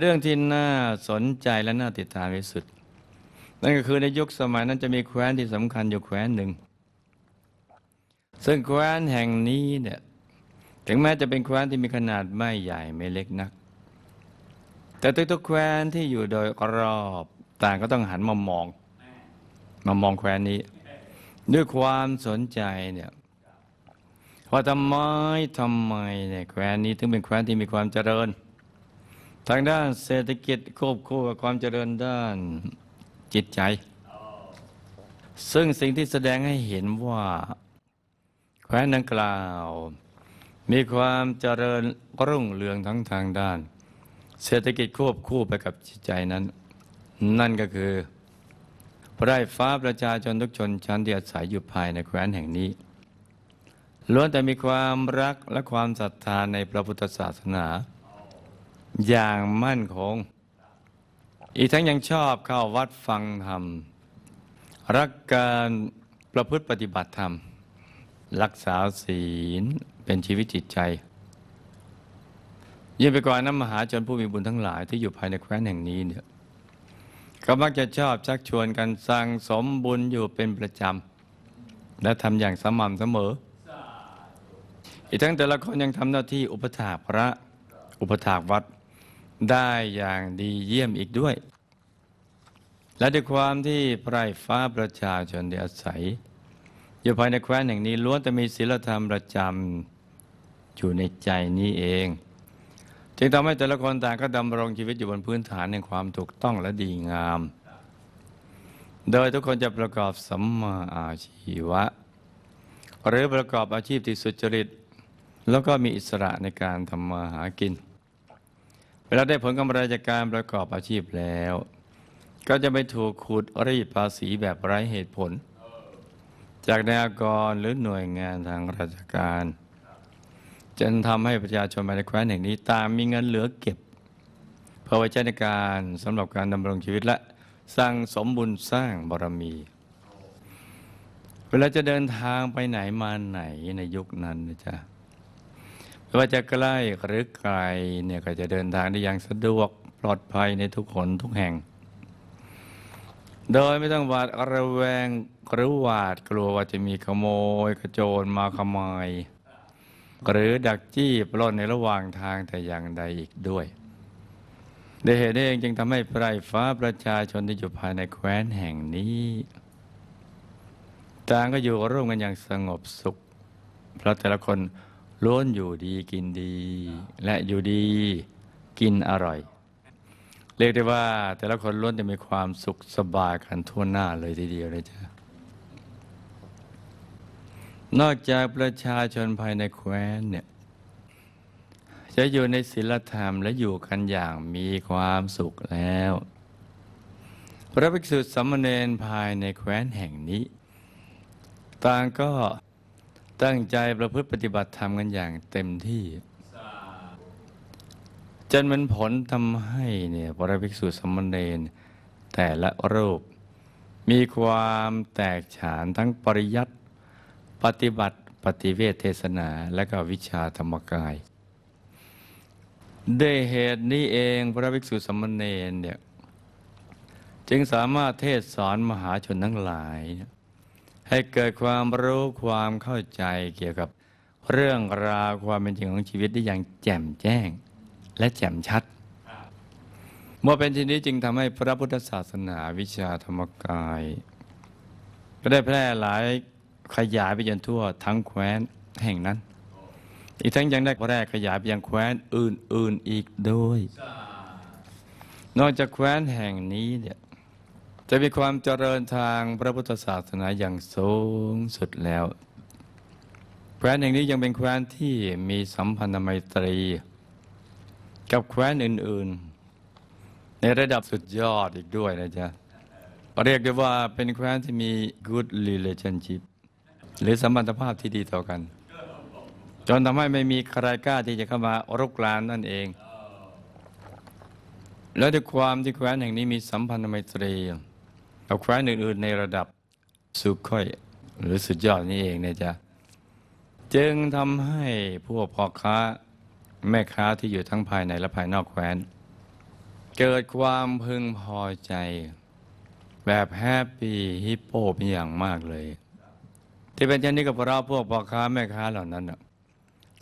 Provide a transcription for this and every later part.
เรื่องที่น่าสนใจและน่าติดตามที่สุด นั่นก็คือในยุคสมัยนั้นจะมีแคว้นที่สำคัญอยู่แคว้นหนึ่ง ซึ่งแคว้นแห่งนี้เนี่ยถึงแม้จะเป็นแคว้นที่มีขนาดไม่ใหญ่ไม่เล็กนัก แต่ทุกๆแคว้นที่อยู่โดยรอบต่างก็ต้องหันมามอง มามองแคว้นนี้ ด้วยความสนใจเนี่ยว่าทำไมทำไมเนี่ยแคว้นนี้ถึงเป็นแคว้นที่มีความเจริญ ทางด้านเศรษฐกิจควบคู่กับความเจริญด้านจิตใจ ซึ่งสิ่งที่แสดงให้เห็นว่าแคว้นดังกล่าว มีความเจริญรุ่งเรืองทั้งทางด้าน เศรษฐกิจควบคู่ไปกับจิตใจนั้น นั่นก็คือพระไร้ฟ้าประชาชนทุกชนชั้นที่อาศัยอยู่ภายในแคว้นแห่งนี้ล้วนแต่มีความรักและความศรัทธาในพระพุทธศาสนา อย่างมั่นคง อีกทั้งยังชอบเข้าวัดฟังธรรม รักการประพฤติปฏิบัติธรรม รักษาศีลเป็นชีวิตจิตใจ ยิ่งไปกว่านั้นมหาชนผู้มีบุญทั้งหลายที่อยู่ภายในแคว้นแห่งนี้เนี่ยก็มักจะชอบชักชวนกันสั่งสมบุญอยู่เป็นประจำ และทำอย่างสม่ำเสมอ อีกทั้งแต่ละคนยังทำหน้าที่อุปถากพระอุปถากวัด ได้อย่างดีเยี่ยมอีกด้วย และด้วยความที่ไพร่ฟ้าประชาชนที่อาศัย อยู่ภายในแคว้นแห่งนี้ล้วนแต่มีศีลธรรมประจำอยู่ในใจนี้เอง จึงทำให้แต่ละคนต่างก็ดำรงชีวิตอยู่บนพื้นฐานแห่งความถูกต้องและดีงาม โดยทุกคนจะประกอบสัมมาอาชีวะ หรือประกอบอาชีพที่สุจริต แล้วก็มีอิสระในการทำมาหากิน เวลาได้ผลกำไรจากการประกอบอาชีพแล้ว ก็จะไม่ถูกขูดรีดภาษีแบบไร้เหตุผล จากนายกรหรือหน่วยงานทางราชการจนทำให้ประชาชนในแคว้นแห่งนี้ตามมีเงินเหลือเก็บ เพื่อไว้ใช้ในการสำหรับการดำรงชีวิตและสร้างสมบุญสร้างบารมี เวลาจะเดินทางไปไหนมาไหนในยุคนั้นนะจ๊ะ ไม่ว่าจะใกล้หรือไกลเนี่ยก็จะเดินทางได้อย่างสะดวกปลอดภัยในทุกคนทุกแห่ง โดยไม่ต้องหวาดระแวงหรือหวาดกลัวว่าจะมีขโมยขโจรมาขโมยหรือดักจี้ปล้นในระหว่างทางแต่อย่างใดอีกด้วยโดยเหตุเองจึงทำให้ไพร่ฟ้าประชาชนที่อยู่ภายในแคว้นแห่งนี้ต่างก็อยู่ร่วมกันอย่างสงบสุข เพราะแต่ละคน ล้วนอยู่ดีกินดี และอยู่ดีกินอร่อย เรียกได้ว่าแต่ละคนล้วนจะมีความสุขสบายกันทั่วหน้าเลยทีเดียวเลยจ้ะนอกจากประชาชนภายในแคว้นเนี่ยจะอยู่ในศีลธรรมและอยู่กันอย่างมีความสุขแล้ว พระภิกษุสามเณรภายในแคว้นแห่งนี้ ต่างก็ ตั้งใจประพฤติปฏิบัติธรรมกันอย่างเต็มที่ จนเป็นผลทำให้เนี่ยพระภิกษุสามเณรแต่ละรูป มีความแตกฉานทั้งปริยัติ ปฏิบัติปฏิเวทเทศนาและก็วิชาธรรมกายด้วยเหตุนี้เองพระภิกษุสามเณรเนี่ยจึงสามารถเทศสอนมหาชนทั้งหลายเนี่ย ให้เกิดความรู้ความเข้าใจเกี่ยวกับเรื่องราวความเป็นจริงของชีวิตได้อย่างแจ่มแจ้ง และแจ่มชัด เมื่อเป็นทีนี้จึงทำให้พระพุทธศาสนาวิชาธรรมกาย ก็ได้แพร่หลายขยายไปจนทั่วทั้งแคว้นแห่งนั้น อีกทั้งยังได้แพร่ขยายไปยังแคว้นอื่นๆอีกด้วย นอกจากแคว้นแห่งนี้เนี่ย จะมีความเจริญทางพระพุทธศาสนาอย่างสูงสุดแล้วแคว้นแห่งนี้ยังเป็นแคว้นที่มีสัมพันธไมตรี กับแคว้นอื่น ๆ ในระดับสุดยอดอีกด้วยนะจ๊ะเรียกได้ว่าเป็นแคว้นที่มี good relationship หรือสัมพันธภาพที่ดีต่อกัน จนทำให้ไม่มีใครกล้าที่จะเข้ามารุกรานนั่นเอง และด้วยความที่แคว้นแห่งนี้มีสัมพันธไมตรี กับแคว้นอื่น ๆ ในระดับสุขค่อย หรือสุดยอดนี่เองเนี่ยจ๊ะจึงทำให้พวกพ่อค้าแม่ค้าที่อยู่ทั้งภายในและภายนอกแคว้น เกิดความพึงพอใจ แบบแฮปปี้ฮิปโปเป็นอย่างมากเลย ที่เป็นเช่นนี้ก็เพราะพวกพ่อค้าแม่ค้าเหล่านั้น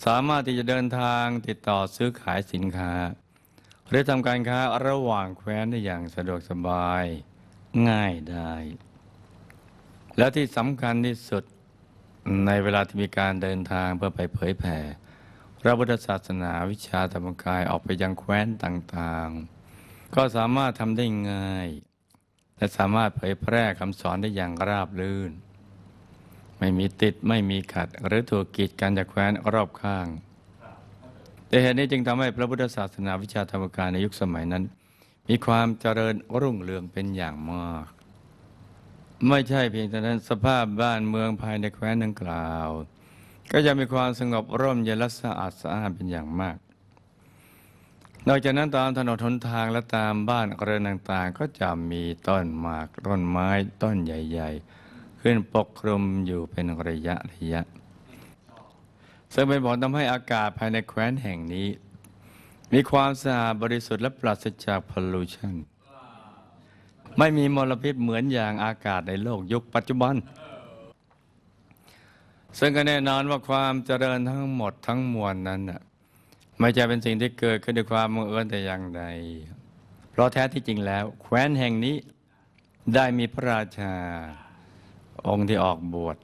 สามารถที่จะเดินทางติดต่อซื้อขายสินค้า หรือทำการค้าระหว่างแคว้นได้อย่างสะดวกสบาย ง่ายได้ แล้วที่สำคัญที่สุดในเวลาที่มีการเดินทางเพื่อไปเผยแผ่ พระพุทธศาสนาวิชาธรรมกายออกไปยังแคว้นต่างๆ ก็สามารถทำได้ง่าย และสามารถเผยแพร่คำสอนได้อย่างราบรื่น ไม่มีติดไม่มีขัด หรือถูกกีดกันจากแคว้นรอบข้างแต่เหตุนี้จึงทำให้พระพุทธศาสนาวิชาธรรมกายในยุคสมัยนั้น มีความเจริญรุ่งเรืองเป็นอย่างมาก ไม่ใช่เพียงแต่นั้นสภาพบ้านเมืองภายในแคว้นดังกล่าว ก็จะมีความสงบร่มเย็นและสะอาดสะอาดเป็นอย่างมาก นอกจากนั้นตามถนนทนทางและตามบ้านเรือนต่างๆ ก็จะมีต้นหมากต้นไม้ต้นใหญ่ ๆ ขึ้นปกคลุมอยู่เป็นระยะระยะซึ่งเป็นผลทำให้อากาศภายในแคว้นแห่งนี้ มีความสะอาดบริสุทธิ์และปราศจากพลูชันไม่มีมลพิษเหมือนอย่างอากาศในโลกยุคปัจจุบัน ซึ่งก็แน่นอนว่าความเจริญทั้งหมดทั้งมวลนั้นไม่ใช่เป็นสิ่งที่เกิดขึ้นด้วยความบังเอิญแต่อย่างใด เพราะแท้ที่จริงแล้ว แคว้นแห่งนี้ได้มีพระราชาองค์ที่ออกบวช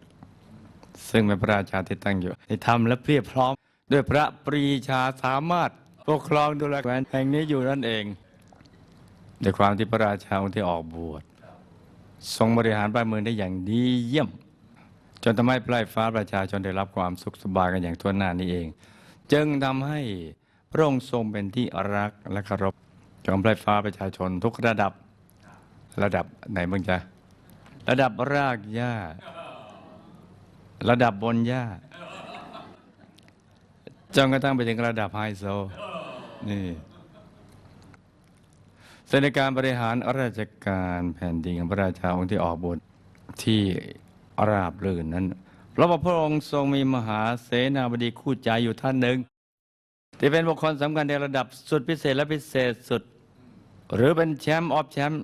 ซึ่งเป็นพระราชาที่ตั้งอยู่ในธรรมและเพียบพร้อม ด้วยพระปรีชาสามารถ ปกครองดูแลแคว้นแห่งนี้อยู่นั่นเองด้วยความที่พระราชาองค์ที่ออกบวชทรงบริหารบ้านเมืองได้อย่างดีเยี่ยม จนทำให้ปลายฟ้าประชาชนได้รับความสุขสบายกันอย่างทั่วหน้านี้เอง จึงทำให้พระองค์ทรงเป็นที่รักและเคารพของปลายฟ้าประชาชนทุกระดับระดับไหนบ้างจ๊ะระดับรากหญ้า ระดับบนหญ้าจนกระทั่งไปถึงระดับไฮโซ นี่ในการบริหารราชการแผ่นดินของพระราชาองค์ที่ออกบทที่ราบรื่นนั้นเพราะว่าพระองค์ทรงมีมหาเสนาบดีคู่ใจอยู่ท่านหนึ่งที่เป็นบุคคลสำคัญในระดับสุดพิเศษและพิเศษสุด หรือเป็นแชมป์ออฟแชมป์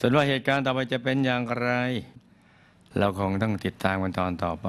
ส่วนว่าเหตุการณ์ต่อไปจะเป็นอย่างไร เราคงต้องติดตามกันตอนต่อไป